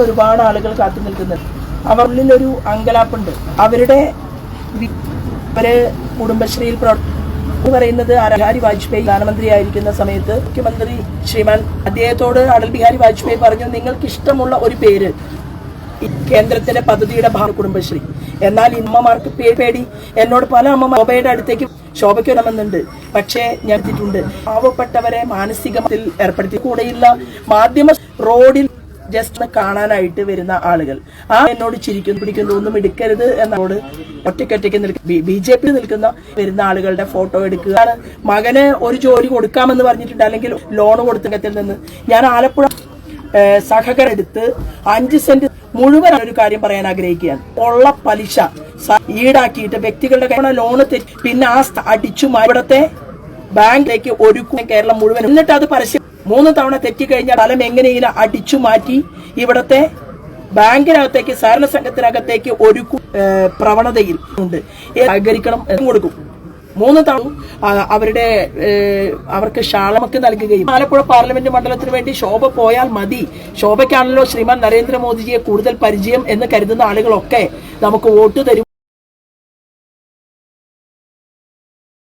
ഒരുപാട് ആളുകൾ കാത്തു നിൽക്കുന്നുണ്ട് അവരിലൊരു അങ്കലാപ്പുണ്ട്. അവരുടെ അവർ കുടുംബശ്രീയിൽ പ്രവർത്തി പറയുന്നത് ബിഹാരി വാജ്പേയി പ്രധാനമന്ത്രി ആയിരിക്കുന്ന സമയത്ത് മുഖ്യമന്ത്രി ശ്രീമാൻ അദ്ദേഹത്തോട് അടൽ ബിഹാരി വാജ്പേയി പറഞ്ഞു നിങ്ങൾക്ക് ഇഷ്ടമുള്ള ഒരു പേര് കേന്ദ്രത്തിന്റെ പദ്ധതിയുടെ ഭാഗം കുടുംബശ്രീ. എന്നാൽ ഇമ്മമാർക്ക് പേടി. എന്നോട് പല അമ്മമാർ ശോഭയുടെ അടുത്തേക്ക് ശോഭയ്ക്ക് വരണമെന്നുണ്ട്. പക്ഷേ ഞാൻ പാവപ്പെട്ടവരെ മാനസികത്തിൽ ഏർപ്പെടുത്തി കൂടെയുള്ള മാധ്യമ റോഡിൽ ജസ്റ്റ് കാണാനായിട്ട് വരുന്ന ആളുകൾ. ആ എന്നോട് ചിരിക്കുന്നു പിടിക്കുന്നു ഒന്നും എടുക്കരുത് എന്നോട് ഒറ്റയ്ക്കൊറ്റയ്ക്ക് നിൽക്കുന്ന ബി ജെ പി നിൽക്കുന്ന വരുന്ന ആളുകളുടെ ഫോട്ടോ എടുക്കുക. മകന് ഒരു ജോലി കൊടുക്കാമെന്ന് പറഞ്ഞിട്ടുണ്ട് അല്ലെങ്കിൽ ലോൺ കൊടുത്തത്തിൽ നിന്ന്. ഞാൻ ആലപ്പുഴ സഹകരെടുത്ത് എടുത്ത് അഞ്ച് സെന്റ് മുഴുവൻ ഒരു കാര്യം പറയാൻ ആഗ്രഹിക്കുകയാണ്. ഉള്ള പലിശ ഈടാക്കിയിട്ട് വ്യക്തികളുടെ കയ്യിൽ ലോണ് പിന്നെ ആ അടിച്ചു ഇവിടത്തെ ബാങ്കിലേക്ക് ഒരുക്കും കേരളം മുഴുവൻ എന്നിട്ട് അത് പരസ്യം മൂന്ന് തവണ തെറ്റിക്കഴിഞ്ഞാൽ ഫലം എങ്ങനെയെങ്കിലും അടിച്ചു മാറ്റി ഇവിടത്തെ ബാങ്കിനകത്തേക്ക് സഹകരണ സംഘത്തിനകത്തേക്ക് ഒരു പ്രവണതയിൽ ഉണ്ട്. സഹകരിക്കണം കൊടുക്കും. മൂന്ന് തവണ അവരുടെ അവർക്ക് ഷാളമൊക്കെ നൽകുകയും ആലപ്പുഴ പാർലമെന്റ് മണ്ഡലത്തിന് വേണ്ടി ശോഭ പോയാൽ മതി. ശോഭയ്ക്കാണല്ലോ ശ്രീമാൻ നരേന്ദ്രമോദിജിയെ കൂടുതൽ പരിചയം എന്ന് കരുതുന്ന ആളുകളൊക്കെ നമുക്ക് വോട്ട് തരും.